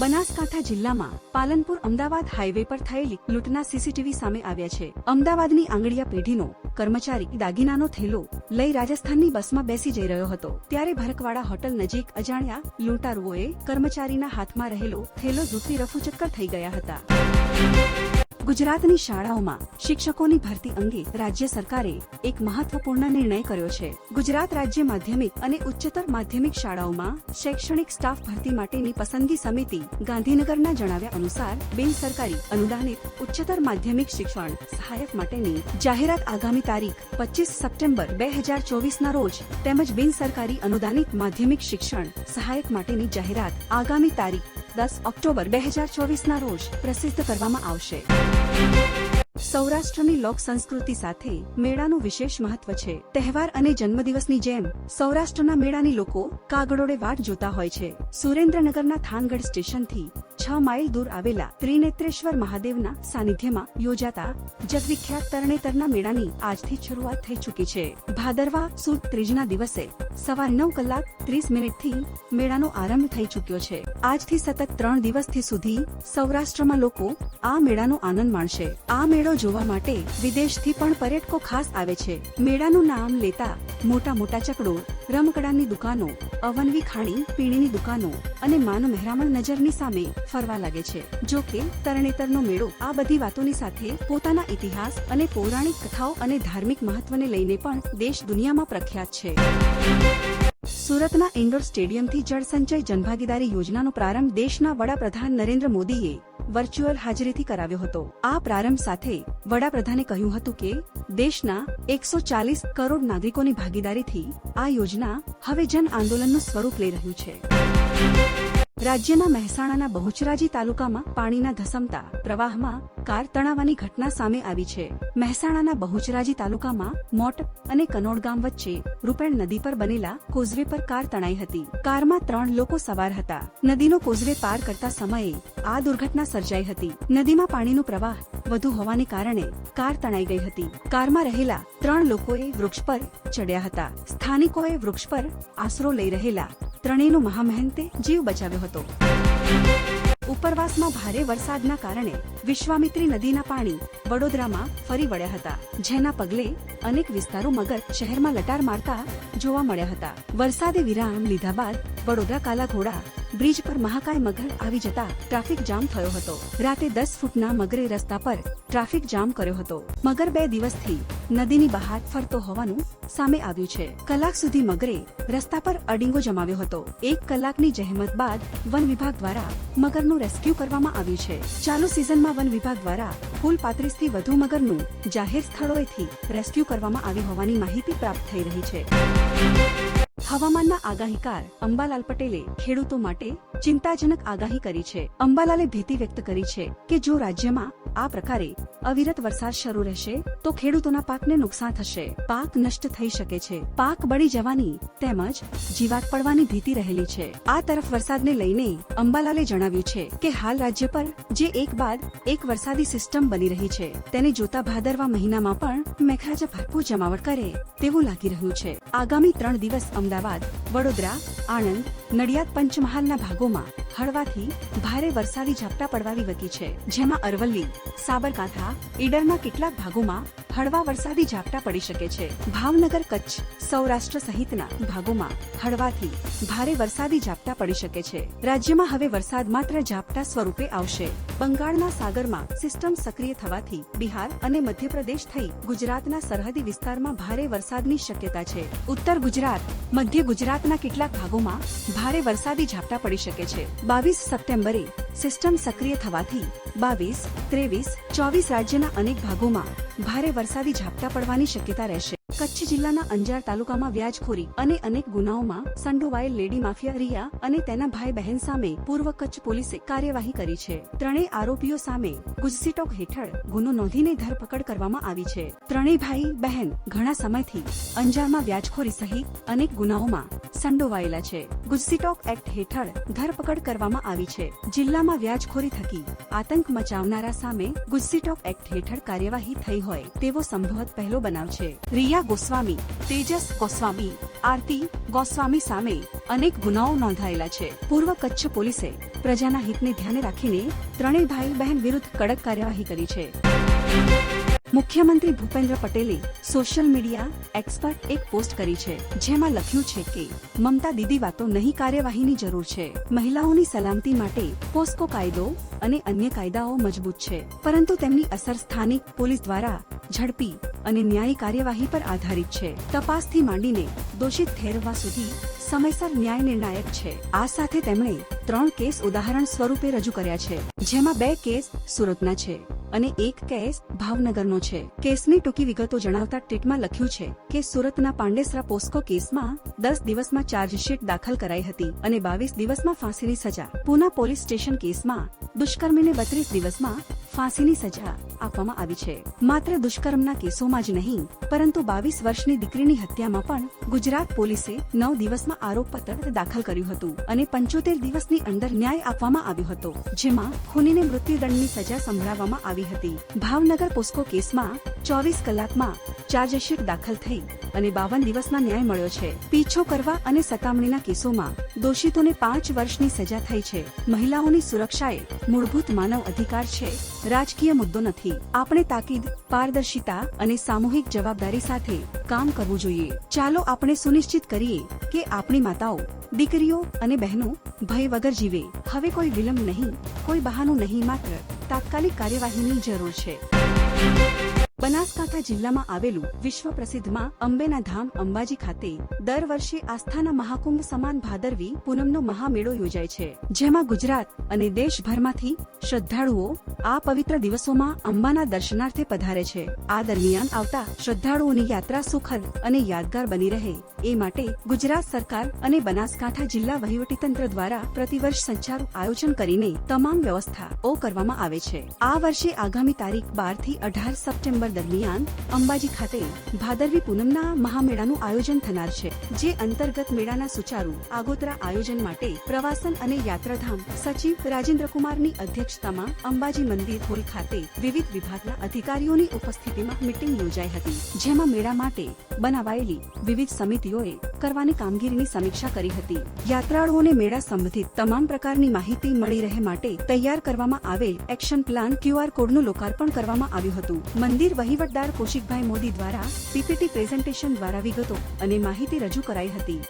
બનાસકાંઠા જિલ્લામાં પાલનપુર અમદાવાદ હાઈવે પર થયેલી લૂંટના સીસીટીવી સામે આવ્યા છે. અમદાવાદની આંગળીયા પેઢીનો કર્મચારી દાગીનાનો થેલો લઈ રાજસ્થાનની બસમાં બેસી જઈ રહ્યો હતો. ત્યારે ભરકવાડા હોટલ નજીક અજાણ્યા લૂંટારુઓએ કર્મચારીના હાથમાં રહેલો થેલો ઝૂંટવી રફુચક્કર થઈ ગયા હતા. ગુજરાતની શાળાઓમાં શિક્ષકોની ભરતી અંગે રાજ્ય સરકારે એક મહત્વપૂર્ણ નિર્ણય કર્યો છે. ગુજરાત રાજ્ય માધ્યમિક અને ઉચ્ચતર માધ્યમિક શાળાઓમાં શૈક્ષણિક સ્ટાફ ભરતી માટેની પસંદગી સમિતિ ગાંધીનગરના જણાવ્યા અનુસાર, બિન સરકારી અનુદાનિત ઉચ્ચતર માધ્યમિક શિક્ષણ સહાયક માટેની જાહેરાત આગામી તારીખ પચીસ સપ્ટેમ્બર બે હજાર ચોવીસના રોજ તેમજ બિન સરકારી અનુદાનિત માધ્યમિક શિક્ષણ સહાયક માટેની જાહેરાત આગામી તારીખ દસ ઓક્ટોબર બે હજાર ચોવીસના રોજ પ્રસિદ્ધ કરવામાં આવશે. સૌરાષ્ટ્રની લોક સંસ્કૃતિ સાથે મેળાનું વિશેષ મહત્વ છે. તહેવાર અને જન્મદિવસની જેમ, સૌરાષ્ટ્રના મેળાની લોકો કાગડોળે વાટ જોતા હોય છે. સુરેન્દ્રનગરના થાનગઢ સ્ટેશનથી છ માઇલ દૂર આવેલા ત્રિનેત્રેશ્વર મહાદેવના સાનિધ્યમાં યોજાતા જગવિખ્યાત તરણેતરના મેળાની આજથી શરૂઆત થઈ ચૂકી છે. ભાદરવા સુદ ત્રીજના દિવસે સવાર નવ કલાક ત્રીસ મિનિટથી મેળાનો આરંભ થઈ ચૂક્યો છે. આજથી સતત ત્રણ દિવસથી સુધી સૌરાષ્ટ્રમાં લોકો આ મેળાનો આનંદ માણશે. આ મેળો જોવા માટે વિદેશથી પણ પર્યટકો ખાસ આવે છે. મેળાનું નામ લેતા મોટા મોટા ચકડો, રમકડાની દુકાનો, અવનવી ખાણી, પીણીની દુકાનો અને માનો મહેરામણ નજરની સામે ફરવા લાગે છે. જો કે તરણેતરનો મેળો આ બધી વાતોની સાથે પોતાના ઇતિહાસ અને પૌરાણિક કથાઓ અને ધાર્મિક મહત્વને લઈને પણ દેશ દુનિયામાં પ્રખ્યાત છે. સુરતના ઇન્ડોર સ્ટેડિયમથી જળસંચય જનભાગીદારી યોજનાનો પ્રારંભ દેશના વડાપ્રધાન નરેન્દ્ર મોદીએ વર્ચ્યુઅલ હાજરીથી કરાવ્યો હતો. આ પ્રારંભ સાથે વડાપ્રધાને કહ્યું હતું કે, દેશના એકસો ચાલીસ કરોડ નાગરિકોની ભાગીદારીથી આ યોજના હવે જન આંદોલનનું સ્વરૂપ લઈ રહ્યું છે. રાજ્યના મહેસાણાના બહુચરાજી તાલુકામાં પાણીના ધસમતા પ્રવાહમાં કાર તણાવવાની ઘટના સામે આવી છે. મહેસાણાના બહુચરાજી તાલુકામાં મોટ અને કનોડ ગામ વચ્ચે રૂપેણ નદી પર બનેલા કોઝવે પર કાર તણાઈ હતી. કારમાં ત્રણ લોકો સવાર હતા. નદીનો કોઝવે પાર કરતા સમયે આ દુર્ઘટના સર્જાઈ હતી. નદીમાં પાણીનો પ્રવાહ વધુ હોવાને કારણે કાર તણાઈ ગઈ હતી. કારમાં રહેલા ત્રણ લોકોએ વૃક્ષ પર ચડ્યા હતા. સ્થાનિકોએ વૃક્ષ પર આશરો લઈ રહેલા ત્રણેયનો મહામહેનતે જીવ બચાવ્યો હતો. ઉપરવાસમાં ભારે વરસાદના કારણે વિશ્વામિત્રી નદીના પાણી વડોદરામાં ફરી વળ્યા હતા, જેના પગલે અનેક વિસ્તારો મગર શહેરમાં લટાર મારતા જોવા મળ્યા હતા. વરસાદે વિરામ લીધા બાદ વડોદરા કાલાઘોડા બ્રિજ પર મહાકાય મગર આવી જતા ટ્રાફિક જામ થયો હતો. રાતે દસ ફૂટના મગરે રસ્તા પર ટ્રાફિક જામ કર્યો હતો. મગર બે દિવસથી નદીની બહાર ફરતો હોવાનું સામે આવ્યું છે. કલાક સુધી મગરે રસ્તા પર અડીંગો જમાવ્યો હતો. એક કલાકની જહેમત બાદ વન વિભાગ દ્વારા મગરનું રેસ્ક્યુ કરવામાં આવ્યું છે. ચાલુ સિઝનમાં વન વિભાગ દ્વારા કુલ પાંત્રીસથી વધુ મગરનું જાહેર સ્થળોએથી રેસ્ક્યુ કરવામાં આવી હોવાની માહિતી પ્રાપ્ત થઈ રહી છે. હવામાનના આગાહીકાર અંબાલાલ પટેલે ખેડૂતો માટે ચિંતાજનક આગાહી કરી છે. અંબાલાલે ભીતિ વ્યક્ત કરી છે કે જો રાજ્યમાં આ પ્રકારે અવિરત વરસાદ શરૂ રહેશે, તો ખેડૂતોના પાકને નુકસાન થશે. પાક નષ્ટ થઈ શકે છે. પાક બળી જવાની તેમજ જીવાત પડવાની ભીતિ રહેલી છે. આ તરફ વરસાદને લઈને અંબાલાલે જણાવ્યું છે કે હાલ રાજ્ય પર જે એક બાદ એક વરસાદી સિસ્ટમ બની રહી છે, તેને જોતા ભાદરવા મહિનામાં પણ મેઘરાજા ભરપૂર જમાવટ કરે તેવું લાગી રહ્યું છે. આગામી ત્રણ દિવસ અમદાવાદ, વડોદરા, આણંદ, નડિયાદ પંચમહાલના ભાગોમાં હળવાથી ભારે વરસાદી ઝાપટા પડવાની વકી છે. જેમાં અરવલ્લી સાબરકાંઠા ઈડરના કેટલાક ભાગોમાં હળવા વરસાદી ઝાપટા પડી શકે છે. ભાવનગર કચ્છ, સૌરાષ્ટ્ર સહિતના ભાગોમાં હળવાથી ભારે વરસાદી ઝાપટા પડી શકે છે. રાજ્યમાં હવે વરસાદ માત્ર ઝાપટા સ્વરૂપે આવશે. બંગાળના સાગરમાં સિસ્ટમ સક્રિય થવાથી બિહાર અને મધ્યપ્રદેશ થઈ ગુજરાતના સરહદી વિસ્તારમાં ભારે વરસાદની શક્યતા છે. ઉત્તર ગુજરાત, મધ્ય ગુજરાતના કેટલાક ભાગોમાં ભારે વરસાદી ઝાપટા પડી શકે છે. બાવીસ સપ્ટેમ્બરે સિસ્ટમ સક્રિય થવાથી બાવીસ, ત્રેવીસ, ચોવીસ રાજ્યના અનેક ભાગોમાં ભારે વરસાદી ઝાપટા પડવાની શક્યતા રહેશે. કચ્છ જિલ્લાના અંજાર તાલુકામાં વ્યાજખોરી અને અનેક ગુનાઓમાં સંડોવાયેલ લેડી માફિયા રિયા અને તેના ભાઈ બહેન સામે પૂર્વ કચ્છ પોલીસે કાર્યવાહી કરી છે. ત્રણેય આરોપીઓ સામે ગુજસીટોક હેઠળ ગુનો નોંધીને ધરપકડ કરવામાં આવી છે. ત્રણેય ભાઈ બહેન ઘણા સમયથી અંજારમાં વ્યાજખોરી સહિત અનેક ગુનાઓમાં સંડોવાયેલા છે. ગુજસીટોક એક્ટ હેઠળ ધરપકડ કરવામાં આવી છે. જિલ્લામાં વ્યાજખોરી થકી આતંક મચાવનારા સામે ગુજસીટોક એક્ટ હેઠળ કાર્યવાહી થઈ હોય તેવો સંભવત પહેલો બનાવ છે. રિયા ગોસ્વામી, તેજસ ગોસ્વામી, આરતી ગોસ્વામી સામે અનેક ગુનાઓ નોંધાયેલા છે. પૂર્વ કચ્છ પોલીસે પ્રજાના હિતને ધ્યાને રાખીને ત્રણેય ભાઈ બહેન વિરુદ્ધ કડક કાર્યવાહી કરી છે. મુખ્યમંત્રી ભૂપેન્દ્ર પટેલે સોશિયલ મીડિયા એક્સ પર એક પોસ્ટ કરી છે, જેમાં લખ્યું છે કે, મમતા દીદી વાતો નહીં કાર્યવાહીની જરૂર છે. મહિલાઓની સલામતી માટે પોસ્કો કાયદો અને અન્ય કાયદાઓ મજબૂત છે, પરંતુ તેમની અસર સ્થાનિક પોલીસ દ્વારા ઝડપી અને ન્યાયી કાર્યવાહી પર આધારિત છે. તપાસથી માંડીને દોષિત ઠેરવવા સુધી સમયસર ન્યાય નિર્ણાયક છે. આ સાથે તેમણે ત્રણ કેસ ઉદાહરણ સ્વરૂપે રજૂ કર્યા છે, જેમાં બે કેસ સુરતના છે. અને એક કેસ ભાવનગરનો છે. કેસની ટૂંકી વિગતો જણાવતા ટ્વીટમાં લખ્યું છે કે સુરતના પાંડેસરા પોસ્કો કેસમાં દસ દિવસમાં ચાર્જશીટ દાખલ કરાઈ હતી અને બાવીસ દિવસમાં ફાંસીની સજા. પુના પોલીસ સ્ટેશન કેસમાં દુષ્કર્મીને બત્રીસ દિવસમાં ફાંસીની સજા આપવામાં આવી છે. માત્ર દુષ્કર્મના કેસોમાં જ નહીં, પરંતુ બાવીસ વર્ષની દીકરીની હત્યામાં પણ ગુજરાત પોલીસે નવ દિવસમાં આરોપપત્ર દાખલ કર્યું હતું અને પંચોતેર દિવસની અંદર ન્યાય આપવામાં આવ્યો હતો, જેમાં ખૂનીને મૃત્યુદંડની સજા સંભળાવવામાં આવી હતી. ભાવનગર પોસ્કો કેસમાં ચોવીસ કલાકમાં ચાર્જશીટ દાખલ થઈ અને બાવન દિવસમાં ન્યાય મળ્યો છે. પીછો કરવા અને સતામણીના કેસોમાં દોષિતોને પાંચ વર્ષની સજા થઈ છે. મહિલાઓની સુરક્ષા એ મૂળભૂત માનવ અધિકાર છે. રાજકીય મુદ્દો નથી. આપણે તાકીદ, પારદર્શિતા અને સામૂહિક જવાબદારી સાથે કામ કરવું જોઈએ. ચાલો આપણે સુનિશ્ચિત કરીએ કે આપણી માતાઓ, દીકરીઓ અને બહેનો ભય વગર જીવે. હવે કોઈ વિલંબ નહીં, કોઈ બહાનું નહીં, માત્ર તાત્કાલિક કાર્યવાહીની જરૂર છે. બનાસકાંઠા જિલ્લામાં આવેલું વિશ્વ પ્રસિદ્ધ અંબેના ધામ અંબાજી ખાતે દર વર્ષે આસ્થાના મહાકુંભ સમાન ભાદરવી પૂનમનો મહામેળો યોજાય છે. જેમાં ગુજરાત અને દેશભરમાંથી શ્રદ્ધાળુઓ આ પવિત્ર દિવસોમાં અંબાના દર્શનાર્થે પધારે છે. આ દરમિયાન આવતા શ્રદ્ધાળુઓની યાત્રા સુખદ અને યાદગાર બની રહે. એ માટે ગુજરાત સરકાર અને બનાસકાંઠા જિલ્લા વહીવટીતંત્ર દ્વારા પ્રતિવર્ષ સંચાર આયોજન કરીને તમામ વ્યવસ્થાઓ કરવામાં આવે છે. આ વર્ષે આગામી તારીખ બારથી અઢાર સપ્ટેમ્બર દરમિયાન અંબાજી ખાતે ભાદરવી પૂનમના મહામેળાનું આયોજન થનાર છે, જે અંતર્ગત મેળાના સુચારુ આગોતરા આયોજન માટે પ્રવાસન અને યાત્રાધામ સચિવ રાજેન્દ્ર કુમારની અધ્યક્ષતામાં અંબાજી મંદિર હોલ ખાતે વિવિધ વિભાગના અધિકારીઓની ઉપસ્થિતિમાં મીટિંગ યોજાઈ હતી, જેમાં મેળા માટે બનાવાયેલી વિવિધ સમિતિઓએ કરવાની કામગીરીની સમીક્ષા કરી હતી. યાત્રાળુઓને મેળા સંબંધિત તમામ પ્રકારની માહિતી મળી રહે માટે તૈયાર કરવામાં આવેલ એક્શન પ્લાન ક્યુઆર કોડનું લોકાર્પણ કરવામાં આવ્યું હતું. મંદિર વહીવટદાર કૌશિકભાઈ મોદી દ્વારા પીપીટી પ્રેઝન્ટેશન દ્વારા વિગતો અને માહિતી રજૂ કરાઈ હતી.